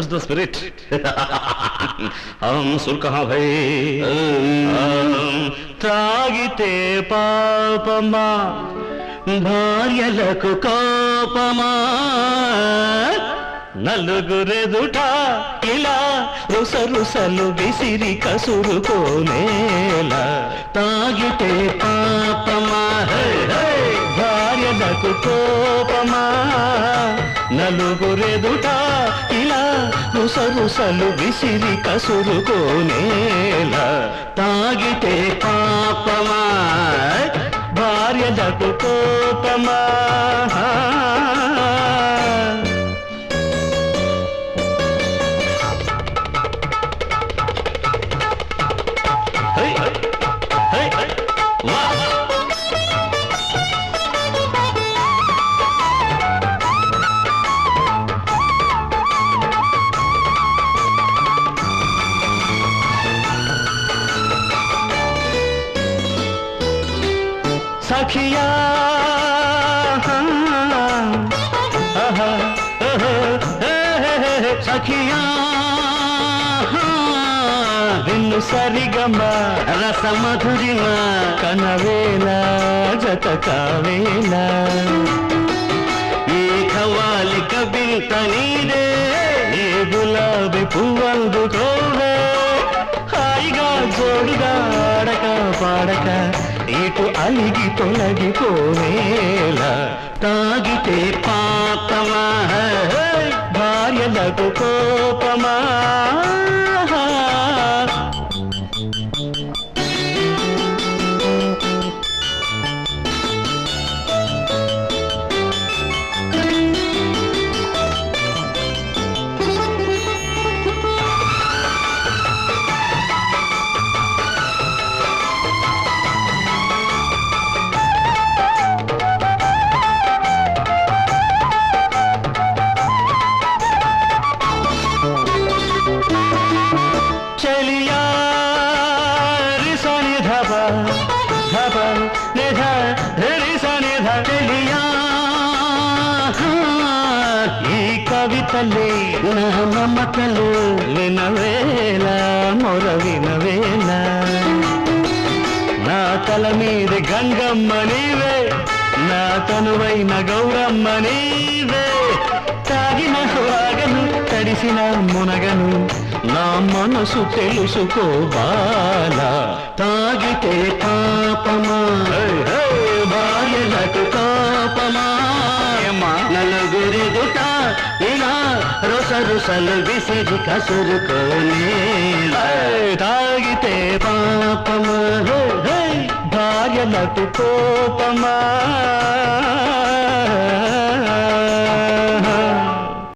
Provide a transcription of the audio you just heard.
That's the spirit అహం సుర్ భై తాగితే పాపమా భార్యలకు కోపమా నలుగురెదుట ఇలా రుసరుసలు విసిరి కసురుకోనేలా తాగితే పాపమా భార్యలకు కోపమా నలుగురెదుట రుసరుసలు విసిరి కసురుకోనేల. తాగితే పాపమా? భార్యలకు కోపమా? సఖియా ఆహా, ఆహా, ఏహే, సఖియా విన్ను కనవేల జత కావేల ఈ ఖవాలి కబింత నీదే ఏ గులాబీ పువ్వందుకోవే హాయిగా జోడుగా ఆడక పాడక అలిగి తొలగిపోవేలా తాగితే పాపమా? భార్యలకు కోపమా? భావితలే కవితలే నా మమతలు వినవేల మొర వినవేల నా తల మీద గంగమ్మ నీవే నా తనువైన గౌరమ్మ నీవే. తాగిన వాగను తడిసిన మునగను నా మనసు తెలుసుకోవాలా తాగితే పాపమా? రుస విసిరి కసురుకోనే తాగితే పాపమా? హే, హే, భార్యలకు కోపమా